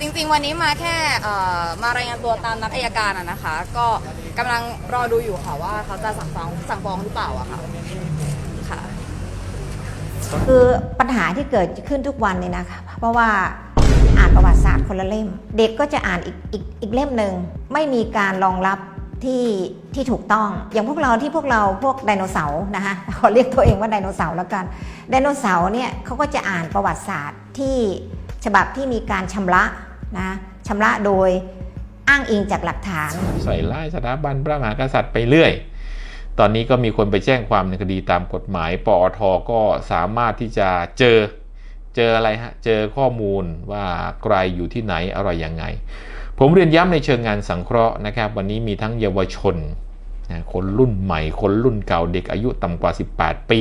จริงๆ วันนี้มาแค่เอ่อมารายงานตัวตามนัดอายการอะนะคะ ก็กำลังรอดูอยู่ค่ะว่าเขาจะสั่งฟ้องสั่งฟ้องหรือเปล่าอะค่ะค่ะ คือปัญหาที่เกิดขึ้นทุกวันเนี่ยนะคะเพราะว่าอ่านประวัติศาสตร์คนละเล่ม เด็กก็จะอ่านอีกอีกอีกเล่มหนึ่งไม่มีการรองรับที่ที่ถูกต้อง อย่างพวกเราที่พวกเราพวกไดโนเสาร์นะคะขอเรียกตัวเองว่าไดโนเสาร์แล้วกันไดโนเสาร์เนี่ยเขาก็จะอ่านประวัติศาสตร์ที่ บับที่มีการชำระนะชำระโดยอ้างอิงจากหลักฐาน ใส่ร้ายสถาบันพระมหากษัตริย์ไปเรื่อย ตอนนี้ก็มีคนไปแจ้งความในคดีตามกฎหมาย ปอทก็สามารถที่จะเจอเจออะไรฮะ เจอข้อมูลว่าใครอยู่ที่ไหนอะไรยังไง ผมเรียนย้ำในเชิงงานสังเคราะห์นะครับ วันนี้มีทั้งเยาวชน คนรุ่นใหม่ คนรุ่นเก่าเด็กอายุต่ำกว่า 18 ปี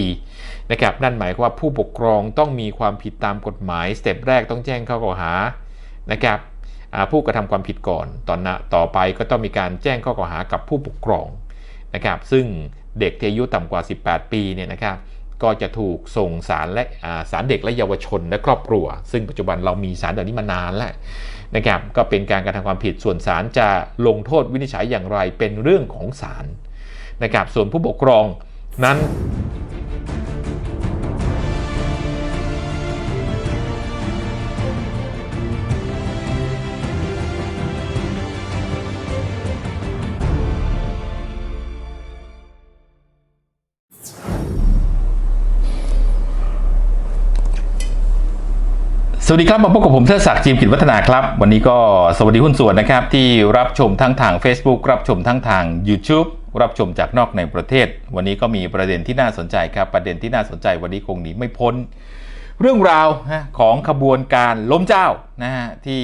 นะครับนั่นหมายความว่าผู้ปกครองต้องมีความผิดตามกฎหมายสเต็ปแรกต้องแจ้งข้อกล่าวหานะครับผู้กระทำความผิดก่อนตอนนะต่อไปก็ต้องมีการแจ้งข้อกล่าวหากับผู้ปกครองนะครับซึ่งเด็กที่อายุต่ำกว่า 18 ปีเนี่ยนะครับก็จะถูกส่งสารและสารเด็กและเยาวชนและครอบครัว ซึ่งปัจจุบันเรามีสารแบบนี้มานานแล้ว นะครับก็เป็นการกระทำความผิดส่วนศาลจะลงโทษวินิจฉัยอย่างไรเป็นเรื่องของศาลนะครับส่วนผู้ปกครองนั้น สวัสดีครับมาพบกับผมเทิดศักดิ์จิมกิจวัฒนาครับ วันนี้ก็สวัสดีหุ้นส่วนนะครับ ที่รับชมทั้งทาง Facebook รับชมทั้งทาง YouTube รับชมจากนอกในประเทศ วันนี้ก็มีประเด็นที่น่าสนใจครับ ประเด็นที่น่าสนใจวันนี้คงหนีไม่พ้น เรื่องราวของขบวนการล้มเจ้านะฮะที่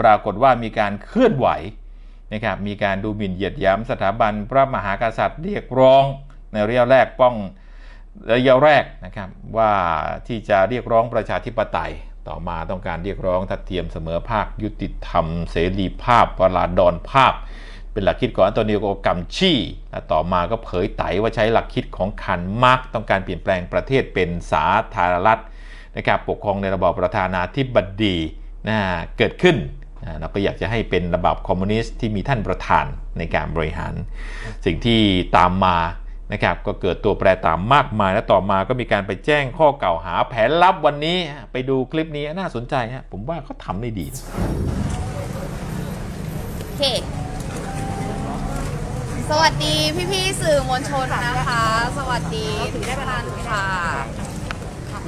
ปรากฏว่ามีการเคลื่อนไหวนะครับมีการดูหมิ่นเหยียดยามสถาบันพระมหากษัตริย์เรียกร้องในระยะแรกป้องระยะแรกนะครับว่าที่จะเรียกร้องประชาธิปไตย ต่อมาต้องการเรียกร้องทัดเทียมเสมอภาค ยุติธรรม เสรีภาพวลาดอนภาพ เป็นหลักคิดของอันโตนิโอกัมชีและต่อมาก็เผยไตว่าใช้หลักคิดของคันมาร์กต้องการเปลี่ยนแปลงประเทศเป็นสาธารณรัฐนะครับปกครองในระบอบประธานาธิบดีนะเกิดขึ้นนะเราก็อยากจะให้เป็นระบอบคอมมิวนิสต์ที่มีท่านประธานในการบริหาร สิ่งที่ตามมา นะครับก็เกิดตัวแปรตามมากมาย และต่อมาก็มีการไปแจ้งข้อกล่าวหาแผนลับวันนี้ฮะไปดูคลิปนี้น่าสนใจฮะผมว่าเขาทำได้ดีโอเคสวัสดีพี่ๆสื่อมวลชนนะคะ สวัสดีทุกท่านค่ะ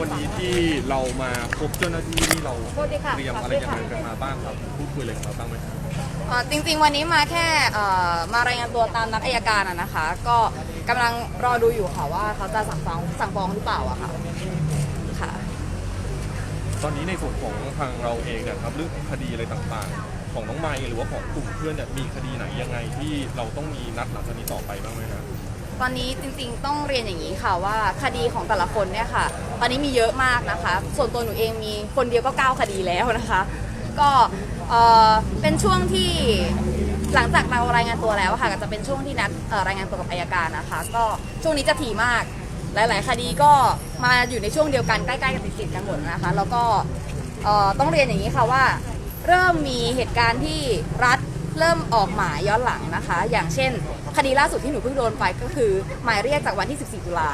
วันนี้ที่เรามาพบเจ้าหน้าที่ที่เราสวัสดีค่ะเตรียมอะไรยังไงกันมาบ้างครับพูดคุยอะไรกันมาบ้างไหมครับเอ่อจริงๆ วันนี้มาแค่เอ่อมารายงานตัวตามนัดอายการอะนะคะ ก็ กำลังรอดูอยู่ค่ะว่าเขาจะสั่งฟ้องสั่งฟ้องหรือเปล่าอะค่ะค่ะ ตอนนี้ในส่วนของทางเราเองเนี่ยครับเรื่องคดีอะไรต่างๆ ของน้องไมค์หรือว่าของกลุ่มเพื่อนเนี่ยมีคดีไหนยังไงที่เราต้องมีนัดหลังจากนี้ต่อไปบ้างไหมครับ ตอนนี้จริงๆต้องเรียนอย่างนี้ค่ะว่าคดีของแต่ละคนเนี่ยค่ะ ตอนนี้มีเยอะมากนะคะ ส่วนตัวหนูเองมีคนเดียวก็9คดีแล้วนะคะ ก็เอ่อเป็นช่วงที่ หลังจากเรารายงานตัวแล้วค่ะก็จะเป็นช่วงที่นัดรายงานตัวกับอายการนะคะ ก็ช่วงนี้จะถี่มาก หลาย ๆ คดีก็มาอยู่ในช่วงเดียวกันใกล้ๆกันติดๆกันหมดนะคะ แล้วก็ต้องเรียนอย่างนี้ค่ะว่า เริ่มมีเหตุการณ์ที่รัฐเริ่มออกหมายย้อนหลังนะคะ อย่างเช่น คดีล่าสุดที่หนูเพิ่งโดนไปก็คือ หมายเรียกจากวันที่ 14 ตุลา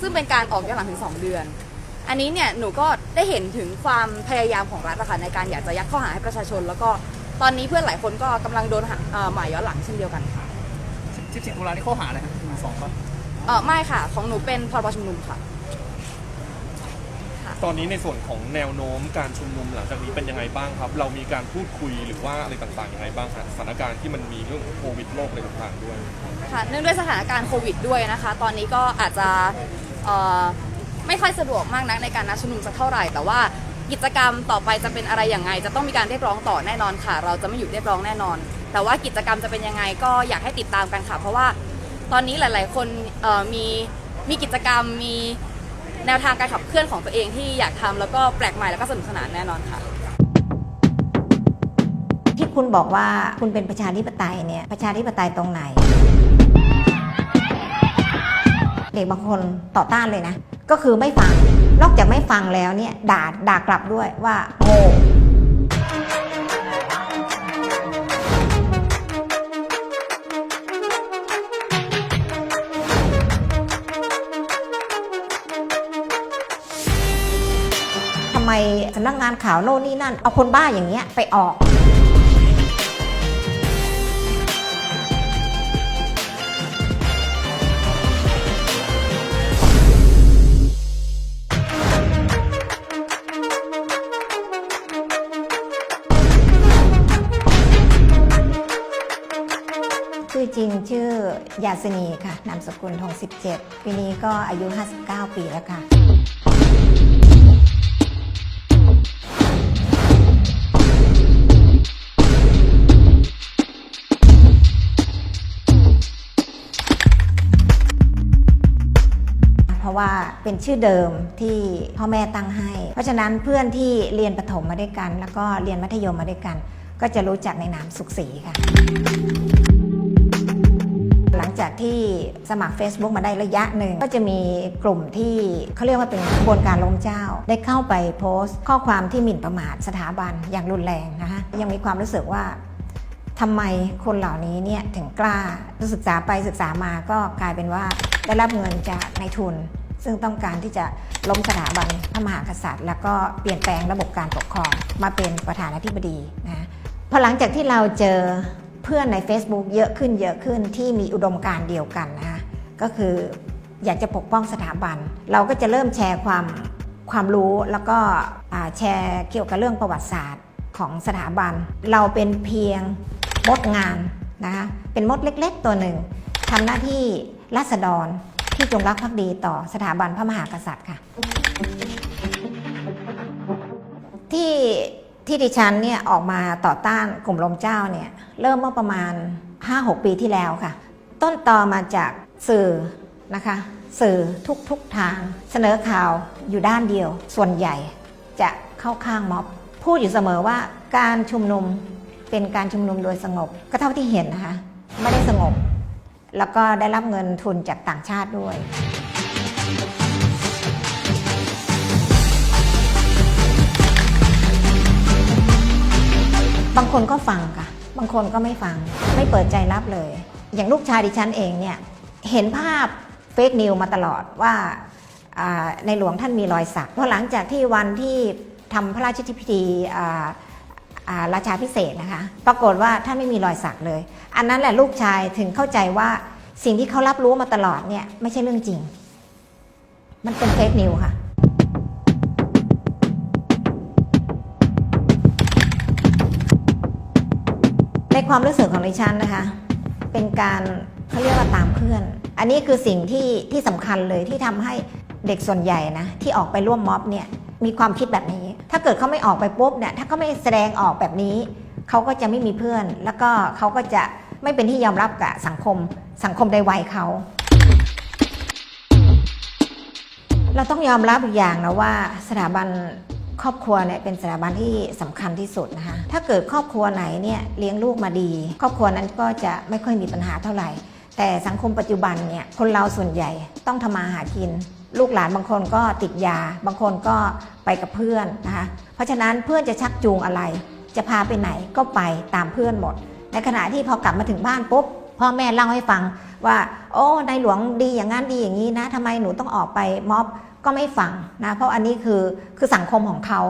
ซึ่งเป็นการออกย้อนหลังถึง 2 เดือน อันนี้เนี่ยหนูก็ได้เห็นถึงความพยายามของรัฐะคะในการอยากจะยัดข้อหาให้ประชาชน แล้วก็ ตอนนี้เพื่อนหลายคนก็กำลังโดนหาเอ่อหมายย้อนหลังเช่นเดียวกันค่ะ14ตุลานี่ข้อหาอะไรครับหนึ่งสองป่ะเออไม่ค่ะ ของหนูเป็นพรบชุมนุมค่ะ ตอนนี้ในส่วนของแนวโน้มการชุมนุมหลังจากนี้เป็นยังไงบ้างครับ เรามีการพูดคุยหรือว่าอะไรต่างๆยังไงบ้างครับสถานการณ์ที่มันมีเรื่องของโควิดโรคอะไรต่างๆด้วย ค่ะเนื่องด้วยสถานการณ์โควิดด้วยนะคะ ตอนนี้ก็อาจจะเอ่อไม่ค่อยสะดวกมากนักในการนัดชุมนุมสักเท่าไหร่ แต่ว่า กิจกรรมต่อไปจะเป็นอะไรอย่างไง จะต้องมีการเรียกร้องต่อแน่นอนค่ะ เราจะไม่หยุดเรียกร้องแน่นอน แต่ว่ากิจกรรมจะเป็นยังไงก็อยากให้ติดตามกันค่ะ เพราะว่าตอนนี้หลาย ๆ คนมีมีกิจกรรมมีแนวทางการขับเคลื่อนของตัวเองที่อยากทำแล้วก็แปลกใหม่แล้วก็สนุกสนานแน่นอนค่ะที่คุณบอกว่าคุณเป็นประชาธิปไตยเนี่ยประชาธิปไตยตรงไหน เด็กบางคนต่อต้านเลยนะ ก็คือไม่ฟัง นอกจากไม่ฟังแล้วเนี่ยด่าด่ากลับด้วยว่าโง่ทำไมสำนักงานข่าวโน่นนี่นั่น เอาคนบ้าอย่างเงี้ยไปออก ยาสนีค่ะ นามสกุลทอง 17 ปีนี้ก็อายุ 59 ปีแล้วค่ะ เพราะว่าเป็นชื่อเดิมที่พ่อแม่ตั้งให้ เพราะฉะนั้นเพื่อนที่เรียนประถมมาด้วยกัน แล้วก็เรียนมัธยมมาด้วยกัน ก็จะรู้จักในนามสุขศรีค่ะ จากที่สมัคร Facebook มาได้ระยะหนึ่ง ก็จะมีกลุ่มที่เขาเรียกว่าเป็นขบวนการล้มเจ้า ได้เข้าไปโพสต์ ข้อความที่หมิ่นประมาทสถาบันอย่างรุนแรงนะคะยังมีความรู้สึกว่าทำไมคนเหล่านี้เนี่ยถึงกล้าศึกษาไปศึกษามาก็กลายเป็นว่าได้รับเงินจากนายทุน ซึ่งต้องการที่จะล้มสถาบันพระมหากษัตริย์ แล้วก็เปลี่ยนแปลงระบบการปกครองมาเป็นประธานาธิบดีนะพอหลังจากที่เราเจอ เพื่อนใน Facebook เยอะขึ้นเยอะขึ้นที่มีอุดมการณ์เดียวกันนะคะก็คืออยากจะปกป้องสถาบัน เราก็จะเริ่มแชร์ความความรู้แล้วก็แชร์เกี่ยวกับเรื่องประวัติศาสตร์ของสถาบัน เราเป็นเพียงมดงานนะคะเป็นมดเล็ก ๆ ตัวหนึ่งทำหน้าที่รัษฎรที่จงรักภักดีต่อสถาบันพระมหากษัตริย์ค่ะ ที่ ที่ดิฉันเนี่ยออกมาต่อต้านกลุ่มลมเจ้าเนี่ยเริ่มเมื่อประมาณ 5-6 ปีที่แล้วค่ะ ต้นตอมาจากสื่อนะคะ สื่อทุกทุกทางเสนอข่าวอยู่ด้านเดียว ส่วนใหญ่จะเข้าข้างม็อบ พูดอยู่เสมอว่าการชุมนุมเป็นการชุมนุมโดยสงบ ก็เท่าที่เห็นนะคะ ไม่ได้สงบ แล้วก็ได้รับเงินทุนจากต่างชาติด้วย คนก็ฟังค่ะ บางคนก็ไม่ฟัง ไม่เปิดใจรับเลย อย่างลูกชายดิฉันเองเนี่ยเห็นภาพเฟกนิวมาตลอดว่าในหลวงท่านมีรอยสักเพราะหลังจากที่วันที่ทำพระราชพิธีราชาพิเศษนะคะ ปรากฏว่าท่านไม่มีรอยสักเลย อันนั้นแหละลูกชายถึงเข้าใจว่าสิ่งที่เขารับรู้มาตลอดเนี่ยไม่ใช่เรื่องจริง มันเป็นเฟกนิวค่ะ ความรู้สึกของดิฉันนะคะ เป็นการเขาเรียกว่าตามเพื่อน อันนี้คือสิ่งที่ที่สำคัญเลยที่ทำให้เด็กส่วนใหญ่นะที่ออกไปร่วมม็อบเนี่ยมีความคิดแบบนี้ ถ้าเกิดเขาไม่ออกไปปุ๊บเนี่ยถ้าเขาไม่แสดงออกแบบนี้เขาก็จะไม่มีเพื่อน แล้วก็เขาก็จะไม่เป็นที่ยอมรับกับสังคม สังคมในวัยเขา เราต้องยอมรับอีกอย่างนะว่าสถาบัน ครอบครัวเนี่ยเป็นสถาบันที่สำคัญที่สุดนะคะ ถ้าเกิดครอบครัวไหนเนี่ยเลี้ยงลูกมาดี ครอบครัวนั้นก็จะไม่ค่อยมีปัญหาเท่าไหร่ แต่สังคมปัจจุบันเนี่ยคนเราส่วนใหญ่ต้องทำมาหากิน ลูกหลานบางคนก็ติดยา บางคนก็ไปกับเพื่อนนะคะ เพราะฉะนั้นเพื่อนจะชักจูงอะไร จะพาไปไหนก็ไปตามเพื่อนหมด ในขณะที่พอกลับมาถึงบ้านปุ๊บ พ่อแม่เล่าให้ฟังว่า โอ้ในหลวงดีอย่างนั้นดีอย่างนี้นะทำไมหนูต้องออกไปม็อบก็ไม่ฟังนะ เพราะอันนี้คือคือสังคมของเขา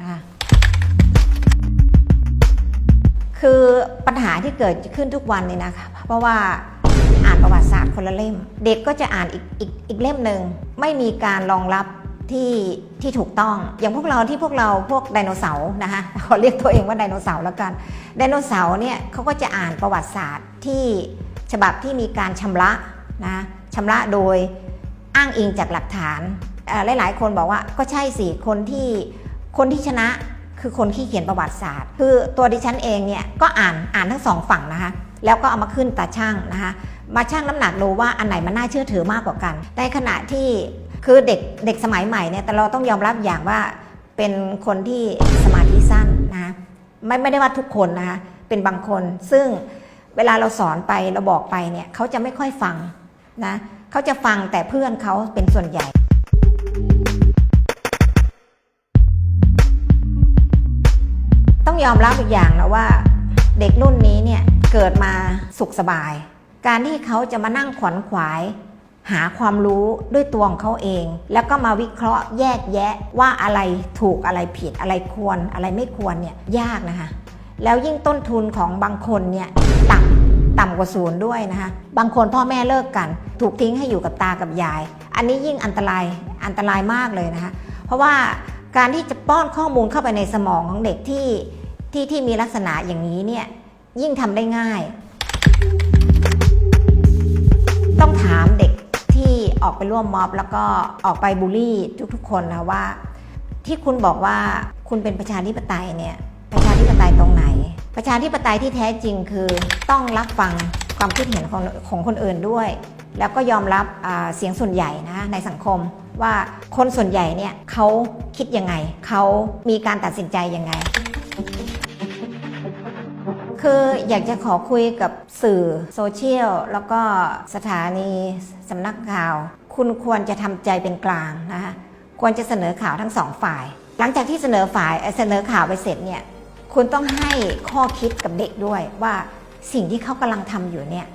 นะคะคือปัญหาที่เกิดขึ้นทุกวันเนี่ยนะคะเพราะว่าอ่านประวัติศาสตร์คนละเล่ม เด็กก็จะอ่านอีกอีกอีกเล่มหนึ่งไม่มีการรองรับ ที่ที่ถูกต้อง อย่างพวกเราที่พวกเราพวกไดโนเสาร์นะคะขอเรียกตัวเองว่าไดโนเสาร์แล้วกันไดโนเสาร์เนี่ยเขาก็จะอ่านประวัติศาสตร์ที่ฉบับที่มีการชำระนะชำระโดยอ้างอิงจากหลักฐานหลาย ๆ คนบอกว่าก็ใช่สิคนที่คนที่ชนะคือคนที่เขียนประวัติศาสตร์ คือตัวดิฉันเองเนี่ยก็อ่านอ่านทั้งสองฝั่งนะคะแล้วก็เอามาขึ้นตาช่างนะคะมาชั่งน้ำหนักดูว่าอันไหนมันน่าเชื่อถือมากกว่ากันในขณะที่ คือเด็กเด็กสมัยใหม่เนี่ยแต่เราต้องยอมรับอย่างว่าเป็นคนที่สมาธิสั้นนะไม่ไม่ได้ว่าทุกคนนะคะเป็นบางคน ซึ่งเวลาเราสอนไปเราบอกไปเนี่ยเขาจะไม่ค่อยฟังนะเขาจะฟังแต่เพื่อนเขาเป็นส่วนใหญ่ต้องยอมรับอีกอย่างนะว่าเด็กรุ่นนี้เนี่ยเกิดมาสุขสบาย การที่เขาจะมานั่งขวนขวาย หาความรู้ด้วยตัวของเขาเอง แล้วก็มาวิเคราะห์แยกแยะว่าอะไรถูกอะไรผิดอะไรควรอะไรไม่ควรเนี่ยยากนะคะ แล้วยิ่งต้นทุนของบางคนเนี่ยต่ำต่ำกว่าศูนย์ด้วยนะคะ บางคนพ่อแม่เลิกกัน ถูกทิ้งให้อยู่กับตากับยาย อันนี้ยิ่งอันตรายอันตรายมากเลยนะคะ เพราะว่าการที่จะป้อนข้อมูลเข้าไปในสมองของเด็กที่ที่ที่มีลักษณะอย่างนี้เนี่ยยิ่งทำได้ง่าย ต้องถามเด็ก ออกไปร่วมม็อบ แล้วก็ออกไปบูลลี่ทุกๆ คนนะว่า ที่คุณบอกว่าคุณเป็นประชาธิปไตยเนี่ยประชาธิปไตยตรงไหน ประชาธิปไตยที่แท้จริงคือต้องรับฟังความคิดเห็นของของคนอื่นด้วย แล้วก็ยอมรับเสียงส่วนใหญ่นะในสังคมว่าคนส่วนใหญ่เนี่ยเขาคิดยังไงเขามีการตัดสินใจยังไง คืออยากจะขอคุยกับสื่อโซเชียลแล้วก็สถานีสำนักข่าว คุณควรจะทำใจเป็นกลางนะคะควรจะเสนอข่าวทั้งสองฝ่าย หลังจากที่เสนอฝ่ายเสนอข่าวไปเสร็จเนี่ยคุณต้องให้ข้อคิดกับเด็กด้วยว่าสิ่งที่เขากำลังทำอยู่เนี่ย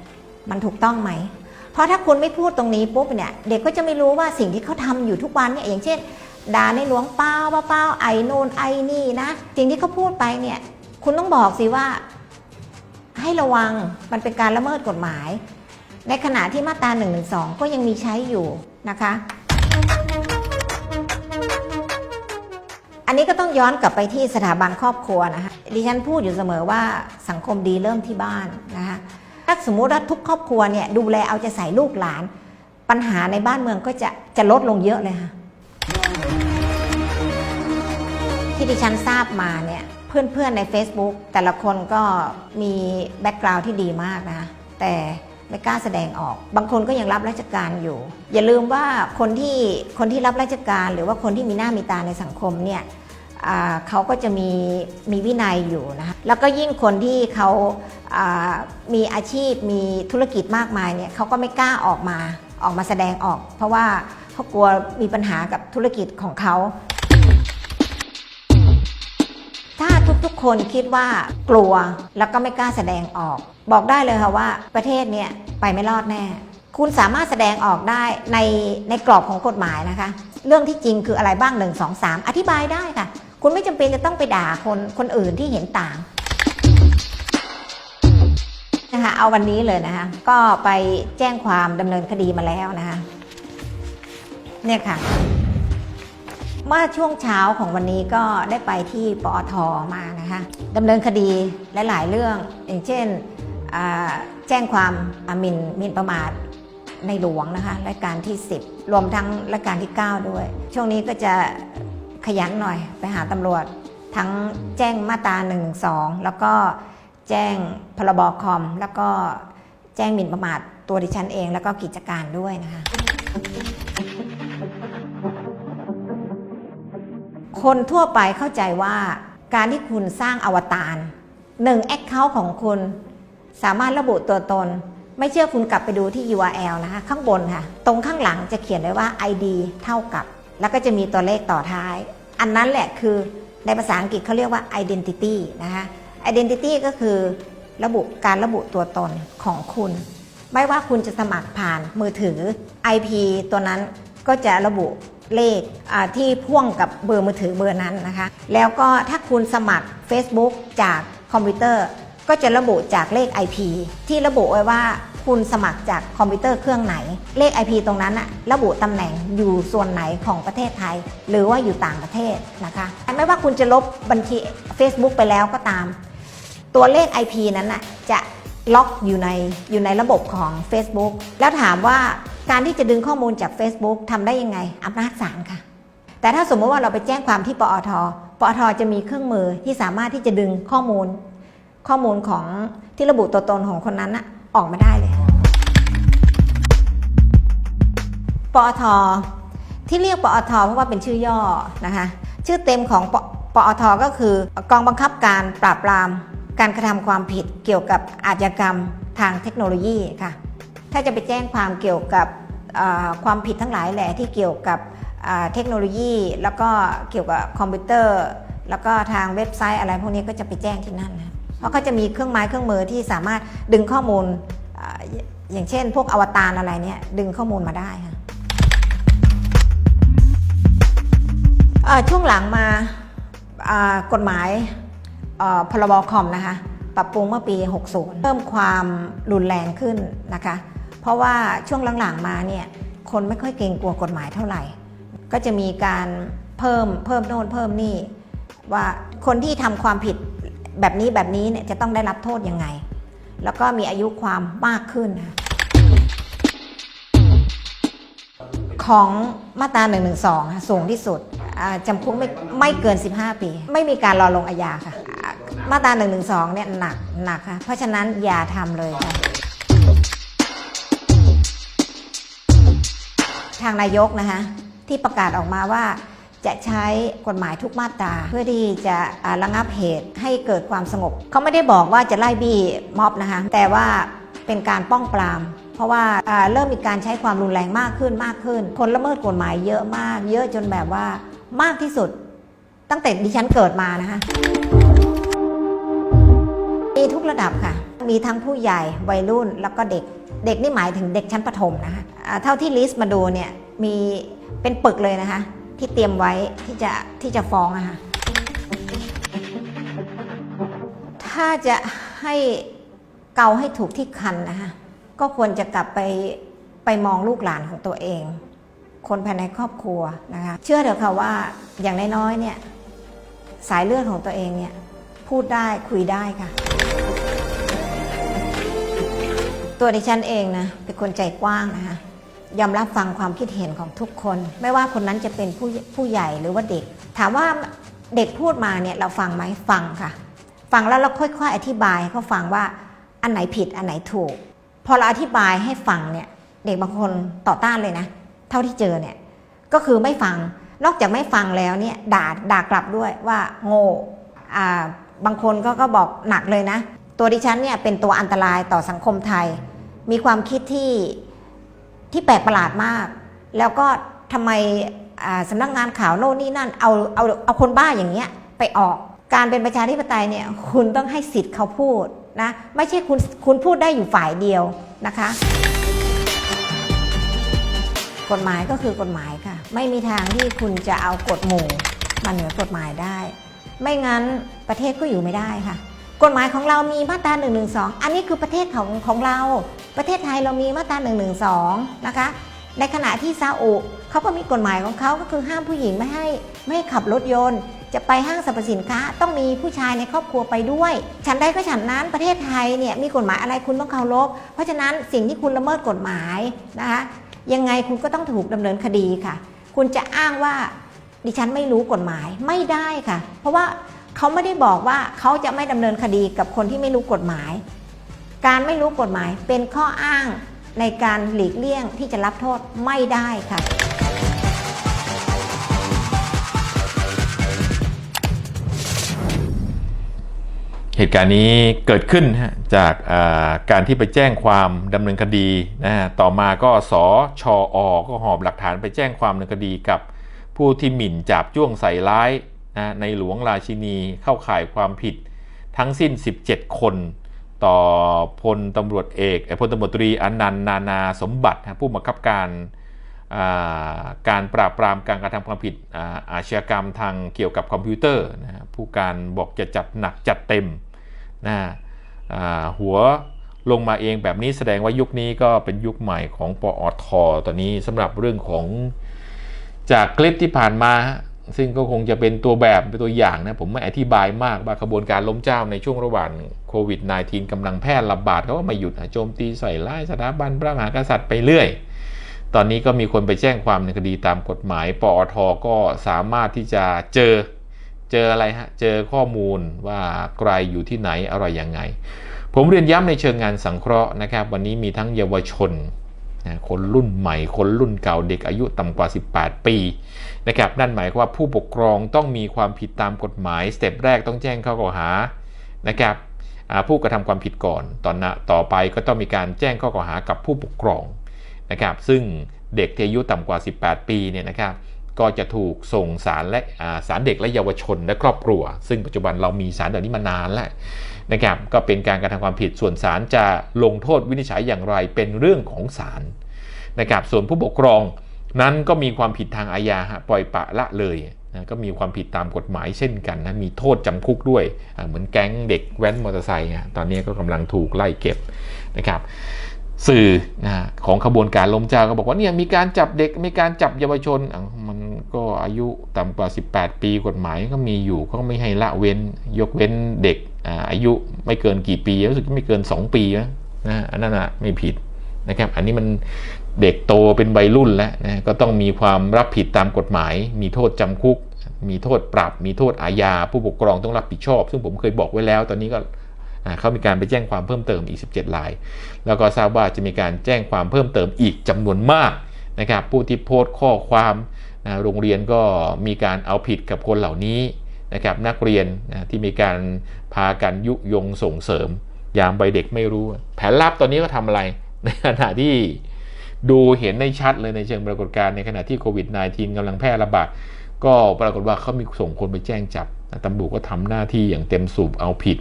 มันถูกต้องไหม เพราะถ้าคุณไม่พูดตรงนี้ปุ๊บเนี่ยเด็กก็จะไม่รู้ว่าสิ่งที่เขาทำอยู่ทุกวันเนี่ยอย่างเช่นด่าในหลวงเป้าเป้าเป้าไอ้นูนไอนี่นะ สิ่งที่เขาพูดไปเนี่ยคุณต้องบอกสิว่า ให้ระวังมันเป็นการละเมิดกฎหมาย ในขณะที่มาตรา1นึก็ยังมีใช้อยู่นะคะ อันนี้ก็ต้องย้อนกลับไปที่สถาบันครอบครัวนะคะดิฉันพูดอยู่เสมอว่าสังคมดีเริ่มที่บ้านนะคะถ้าสมมุติว่าทุกครอบครัวเนี่ยดูแลเอาใจใส่ลูกหลาน ปัญหาในบ้านเมืองก็จะจะลดลงเยอะเลยค่ะที่ดิฉันทราบมาเนี่ย เพื่อนๆใน Facebook แต่ละคนก็มีแบ็กกราวด์ที่ดีมากนะ แต่ไม่กล้าแสดงออก บางคนก็ยังรับราชการอยู่ อย่าลืมว่าคนที่คนที่รับราชการหรือว่าคนที่มีหน้ามีตาในสังคมเนี่ยเขาก็จะมีมีวินัยอยู่นะคะแล้วก็ยิ่งคนที่เขามีอาชีพมีธุรกิจมากมายเนี่ยเขาก็ไม่กล้าออกมาออกมาแสดงออก เพราะว่าเขากลัวมีปัญหากับธุรกิจของเขา ทุกคนคิดว่ากลัวแล้วก็ไม่กล้าแสดงออก บอกได้เลยค่ะว่าประเทศเนี่ยไปไม่รอดแน่ คุณสามารถแสดงออกได้ในในกรอบของกฎหมายนะคะ เรื่องที่จริงคืออะไรบ้าง 1 2 3 อธิบายได้ค่ะ คุณไม่จำเป็นจะต้องไปด่าคนคนอื่นที่เห็นต่างนะคะเอาวันนี้เลยนะคะ ก็ไปแจ้งความดำเนินคดีมาแล้วนะคะ เนี่ยค่ะ เมื่อช่วงเช้าของวันนี้ก็ได้ไปที่ปอทมานะคะดำเนินคดีหลาย ๆ เรื่อง อย่างเช่นแจ้งความอมินมินประมาทในหลวงนะคะรายการที่ 10 รวมทั้งรายการที่ 9 ด้วย ช่วงนี้ก็จะขยันหน่อยไปหาตำรวจ ทั้งแจ้งมาตรา1นึแล้วก็แจ้งพรบคอม แล้วก็แจ้งหมิ่นประมาทตัวดิฉันเอง แล้วก็กิจการด้วยนะคะ คนทั่วไปเข้าใจว่าการที่คุณสร้างอวตารหนึ่งแอคเคาท์ของคุณ สามารถระบุตัวตน ไม่เชื่อคุณกลับไปดูที่ URL นะคะข้างบนค่ะ ตรงข้างหลังจะเขียนไว้ว่า ID เท่ากับ แล้วก็จะมีตัวเลขต่อท้าย อันนั้นแหละคือในภาษาอังกฤษเขาเรียกว่า identity นะคะ identity ก็คือระบุการระบุตัวตนของคุณ ไม่ว่าคุณจะสมัครผ่านมือถือ IP ตัวนั้นก็จะระบุ เลขที่พ่วงกับเบอร์มือถือเบอร์นั้นนะคะ แล้วก็ถ้าคุณสมัคร Facebook จากคอมพิวเตอร์ ก็จะระบุจากเลข IP ที่ระบุไว้ว่าคุณสมัครจากคอมพิวเตอร์เครื่องไหน เลข IP ตรงนั้นอะระบุตำแหน่งอยู่ส่วนไหนของประเทศไทย หรือว่าอยู่ต่างประเทศนะคะ ไม่ว่าคุณจะลบบัญชี Facebook ไปแล้วก็ตาม ตัวเลข IP นั้นน่ะจะล็อกอยู่ในอยู่ในระบบของ Facebook แล้วถามว่า การที่จะดึงข้อมูลจาก Facebook ทำได้ยังไงอำนาจศาลค่ะ แต่ถ้าสมมติว่าเราไปแจ้งความที่ปอทปอทจะมีเครื่องมือที่สามารถที่จะดึงข้อมูล ข้อมูลของที่ระบุตัวตนของคนนั้นน่ะออกมาได้เลยปอทที่เรียกปอทเพราะว่าเป็นชื่อย่อนะคะ ชื่อเต็มของปปอทก็คือกองบังคับการปราบปราม การกระทำความผิดเกี่ยวกับอาชญากรรมทางเทคโนโลยีค่ะ ถ้าจะไปแจ้งความเกี่ยวกับความผิดทั้งหลายแหละที่เกี่ยวกับเทคโนโลยี แล้วก็เกี่ยวกับคอมพิวเตอร์ แล้วก็ทางเว็บไซต์อะไรพวกนี้ก็จะไปแจ้งที่นั่นนะเพราะเขาจะมีเครื่องไม้เครื่องมือที่สามารถดึงข้อมูลออย่างเช่น พวกอวตารอะไรเนี่ยดึงข้อมูลมาได้ค่ะช่วงหลังมากฎหมายพรบคอมนะคะ ปรับปรุงเมื่อปี 60 เพิ่มความรุนแรงขึ้นนะคะ ราะว่าช่วงหลังๆมาเนี่ยคนไม่ค่อยเกรงกลัวกฎหมายเท่าไหร่ ก็จะมีการเพิ่มเพิ่มโน่นเพิ่มนี่ ว่าคนที่ทำความผิดแบบนี้แบบนี้เนี่ยจะต้องได้รับโทษยังไง แล้วก็มีอายุความมากขึ้นค่ะของมาตรา1นึสูงที่สุดจำคุกไม่ไม่เกิน 15 ปี ไม่มีการรอลงอาญาค่ะอ่ามาตรา1นึเนี่ยหนักหนักค่ะ เพราะฉะนั้นอย่าทำเลยค่ะ ทางนายกนะคะที่ประกาศออกมาว่าจะใช้กฎหมายทุกมาตราเพื่อที่จะระงับเหตุให้เกิดความสงบ เขาไม่ได้บอกว่าจะไล่บี้ม็อบนะคะ แต่ว่าเป็นการป้องปราม เพราะว่าอ่าเริ่มมีการใช้ความรุนแรงมากขึ้นมากขึ้น คนละเมิดกฎหมายเยอะมาก เยอะจนแบบว่ามากที่สุด ตั้งแต่ดิฉันเกิดมานะคะมีทุกระดับค่ะ มีทั้งผู้ใหญ่วัยรุ่นแล้วก็เด็ก เด็กนี่หมายถึงเด็กชั้นประถมนะคะเท่าที่ลิสต์มาดูเนี่ยมีเป็นปึกเลยนะคะ ที่เตรียมไว้ที่จะที่จะฟ้องอะค่ะถ้าจะให้เกาให้ถูกที่คันนะคะก็ควรจะกลับไปไปมองลูกหลานของตัวเอง คนภายในครอบครัวนะคะเชื่อเถอะค่ะว่าอย่างน้อยๆเนี่ยสายเลือดของตัวเองเนี่ยพูดได้คุยได้ค่ะ ตัวดิฉันเองนะเป็นคนใจกว้างนะคะยอมรับฟังความคิดเห็นของทุกคน ไม่ว่าคนนั้นจะเป็นผู้ผู้ใหญ่หรือว่าเด็ก ถามว่าเด็กพูดมาเนี่ยเราฟังไหมฟังค่ะ ฟังแล้วเราค่อย ๆ อธิบายให้เขาฟังว่าอันไหนผิดอันไหนถูก พอเราอธิบายให้ฟังเนี่ยเด็กบางคนต่อต้านเลยนะ เท่าที่เจอเนี่ยก็คือไม่ฟังนอกจากไม่ฟังแล้วเนี่ยด่าด่ากลับด้วยว่าโง่อ่าบางคนก็ก็บอกหนักเลยนะ ตัวดิฉันเนี่ยเป็นตัวอันตรายต่อสังคมไทย มีความคิดที่ที่แปลกประหลาดมาก แล้วก็ทำไมอ่าสำนักงานข่าวโน่นนี่นั่นเอาเอาเอาคนบ้าอย่างเงี้ยไปออกการเป็นประชาธิปไตยเนี่ยคุณต้องให้สิทธิ์เขาพูดนะไม่ใช่คุณคุณพูดได้อยู่ฝ่ายเดียวนะคะ กฎหมายก็คือกฎหมายค่ะ ไม่มีทางที่คุณจะเอากฎหมู่มาเหนือกฎหมายได้ ไม่งั้นประเทศก็อยู่ไม่ได้ค่ะ กฎหมายของเรามีมาตรา1นึอันนี้คือประเทศของของเรา ประเทศไทยเรามีมาตรา1นึนะคะ ในขณะที่ซาอุเขาก็มีกฎหมายของเขาก็คือห้ามผู้หญิงไม่ให้ไม่ให้ขับรถยนต์ จะไปห้างสรรพสินค้าต้องมีผู้ชายในครอบครัวไปด้วย ฉันใดก็ฉันนั้นประเทศไทยเนี่ยมีกฎหมายอะไรคุณต้องเคารพ เพราะฉะนั้นสิ่งที่คุณละเมิดกฎหมายนะคะยังไงคุณก็ต้องถูกดำเนินคดีค่ะ คุณจะอ้างว่าดิฉันไม่รู้กฎหมายไม่ได้ค่ะ เพราะว่า เขาไม่ได้บอกว่าเขาจะไม่ดำเนินคดีกับคนที่ไม่รู้กฎหมาย การไม่รู้กฎหมายเป็นข้ออ้างในการหลีกเลี่ยงที่จะรับโทษไม่ได้ค่ะ เหตุการณ์นี้เกิดขึ้นจากการที่ไปแจ้งความดำเนินคดีนะต่อมาก็สชออก็หอบหลักฐานไปแจ้งความดำเนินคดีกับผู้ที่หมิ่นจาบจ้วงใส่ร้าย นะในหลวงราชินีเข้าข่ายความผิดทั้งสิ้น 17 คนต่อพลตำรวจเอกพลตำรวจตรีอนันต์นานาสมบัตินะผู้บังคับการาการปราบปรามการกระทำความผิดอาชญากรรมทางเกี่ยวกับคอมพิวเตอร์นะผู้การบอกจะจัดหนักจัดเต็มนะหัวลงมาเองแบบนี้แสดงว่ายุคนี้ก็เป็นยุคใหม่ของปอทตอนนี้สำหรับเรื่องของจากคลิปที่ผ่านมา ซึ่งก็คงจะเป็นตัวแบบเป็นตัวอย่างนะผมไม่อธิบายมากว่าขบวนการล้มเจ้าในช่วงระหว่างโควิด -19 กำลังแพร่ระบาดเขาก็ไม่หยุดโจมตีใส่ร้ายสถาบันพระมหากษัตริย์ไปเรื่อย ตอนนี้ก็มีคนไปแจ้งความในคดีตามกฎหมาย ปอทก็สามารถที่จะเจอเจออะไรฮะเจอข้อมูลว่าใครอยู่ที่ไหนอะไรยังไง ผมเรียนย้ำในเชิงงานสังเคราะห์นะครับ วันนี้มีทั้งเยาวชน นะคนรุ่นใหม่ คนรุ่นเก่าเด็กอายุต่ำกว่า 18 ปีนะครับนั่นหมายความว่าผู้ปกครองต้องมีความผิดตามกฎหมายสเต็ปแรกต้องแจ้งข้อกล่าวหานะครับผู้กระทำความผิดก่อนตอนนะต่อไปก็ต้องมีการแจ้งข้อกล่าวหากับผู้ปกครองนะครับซึ่งเด็กที่อายุต่ำกว่า 18 ปีเนี่ยนะครับ ก็จะถูกส่งสารและสารเด็กและเยาวชนและครอบครัว ซึ่งปัจจุบันเรามีสารแบบนี้มานานแล้วนะครับก็เป็นการกระทำความผิดส่วนศาลจะลงโทษวินิจฉัยอย่างไรเป็นเรื่องของศาลนะครับส่วนผู้ปกครองนั้นก็มีความผิดทางอาญาปล่อยปะละเลยนะก็มีความผิดตามกฎหมายเช่นกันนะมีโทษจำคุกด้วย เหมือนแก๊งเด็กแว้นมอเตอร์ไซค์ตอนนี้ก็กำลังถูกไล่เก็บนะครับ สื่อของขบวนการล้มเจ้าก็บอกว่าเนี่ยมีการจับเด็กมีการจับเยาวชนมันก็อายุต่ำกว่า 18 ปีกฎหมายก็มีอยู่ก็ไม่ให้ละเว้นยกเว้นเด็กอายุไม่เกินกี่ปีรู้สึกไม่เกิน 2 ปีนะนะอันนั้นอะไม่ผิดนะครับอันนี้มันเด็กโตเป็นวัยรุ่นแล้วนะก็ต้องมีความรับผิดตามกฎหมาย มีโทษจำคุก มีโทษปรับ มีโทษอาญาผู้ปกครองต้องรับผิดชอบ ซึ่งผมเคยบอกไว้แล้ว ตอนนี้ก็ เขามีการไปแจ้งความเพิ่มเติมอีก 17ราย แล้วก็ทราบว่าจะมีการแจ้งความเพิ่มเติมอีกจำนวนมากนะครับผู้ที่โพสต์ข้อความนะโรงเรียนก็มีการเอาผิดกับคนเหล่านี้นะครับนักเรียนนะที่มีการพากันยุยงส่งเสริม ยามใบเด็กไม่รู้ แผนลับตอนนี้ก็ทำอะไรในขณะที่ดูเห็นในชัดเลยในเชิงปรากฏการณ์ในขณะที่โควิด -19 กำลังแพร่ระบาดก็ปรากฏว่าเขามีส่งคนไปแจ้งจับตำรวจก็ทำหน้าที่อย่างเต็มสูบเอาผิด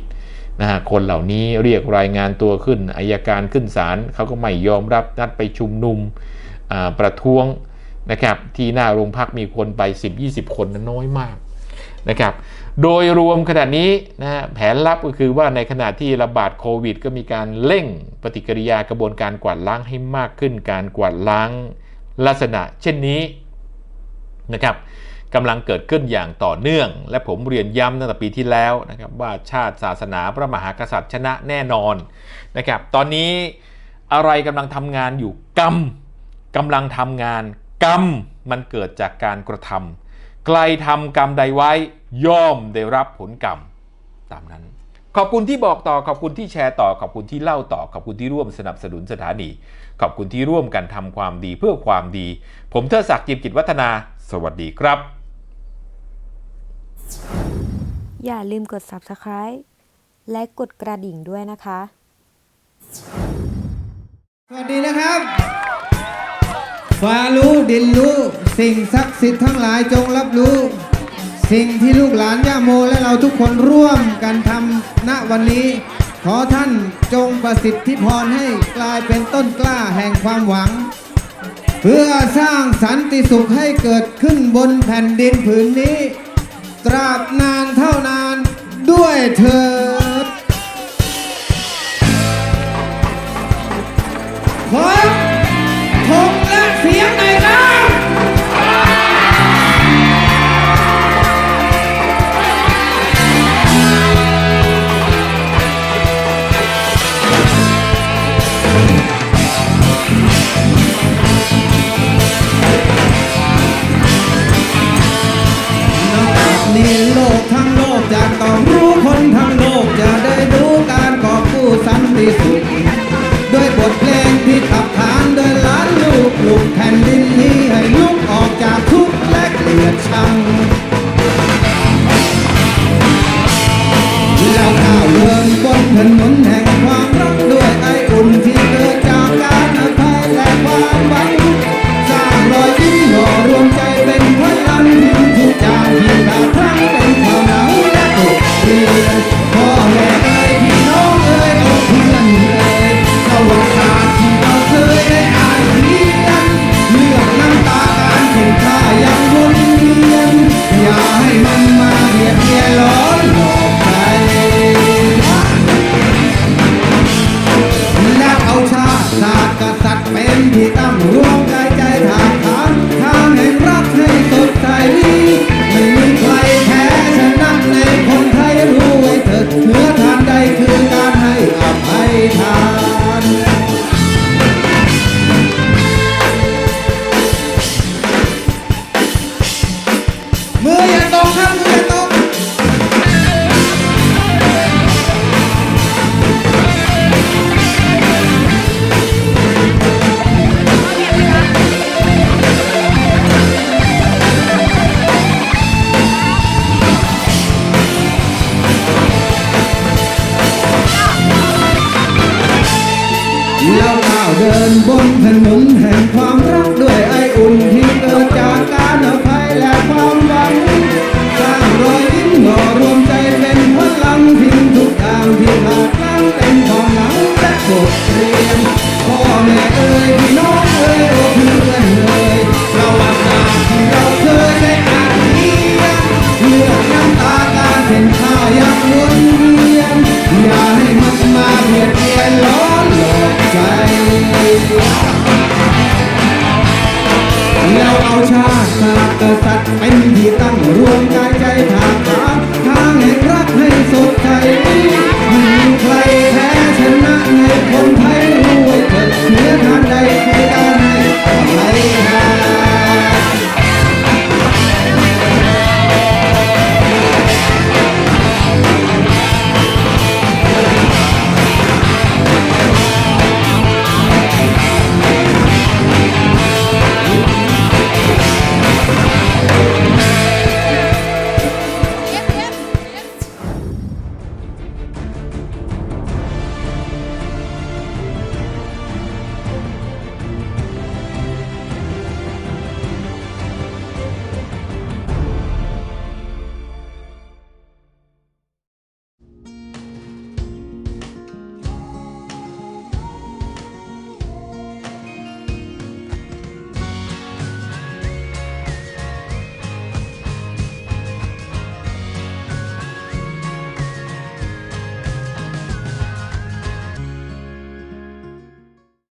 นะฮะคนเหล่านี้เรียกรายงานตัวขึ้นอายการขึ้นศาลเขาก็ไม่ยอมรับนัดไปชุมนุมประท้วงนะครับที่หน้าโรงพักมีคนไป 10-20 คนนะน้อยมากนะครับโดยรวมขณะนี้นะฮะแผนลับก็คือว่าในขณะที่ระบาดโควิด ก็มีการเร่งปฏิกิริยากระบวนการกวาดล้างให้มากขึ้น การกวาดล้างลักษณะเช่นนี้นะครับ กำลังเกิดขึ้นอย่างต่อเนื่อง และผมเรียนย้ำตั้งแต่ปีที่แล้วนะครับว่าชาติศาสนาพระมหากษัตริย์ชนะแน่นอนนะครับตอนนี้อะไรกำลังทำงานอยู่กรรมกำลังทำงานกรรมมันเกิดจากการกระทำใครทำกรรมใดไว้ย่อมได้รับผลกรรมตามนั้น ขอบคุณที่บอกต่อขอบคุณที่แชร์ต่อขอบคุณที่เล่าต่อขอบคุณที่ร่วมสนับสนุนสถานี ขอบคุณที่ร่วมกันทำความดีเพื่อความดี ผมเทิดศักดิ์จิมกิจวัฒนา สวัสดีครับ อย่าลืมกด subscribe และกดกระดิ่งด้วยนะคะ สวัสดีนะครับฟ้ารู้ดินรู้ สิ่งศักดิ์สิทธิ์ทั้งหลายจงรับรู้ สิ่งที่ลูกหลานย่าโมและเราทุกคนร่วมกันทำณวันนี้ ขอท่านจงประสิทธิพรให้กลายเป็นต้นกล้าแห่งความหวัง เพื่อสร้างสันติสุขให้เกิดขึ้นบนแผ่นดินผืนนี้ ตราบนานเท่านานด้วยเธอ ที่ตั้งรวมกัน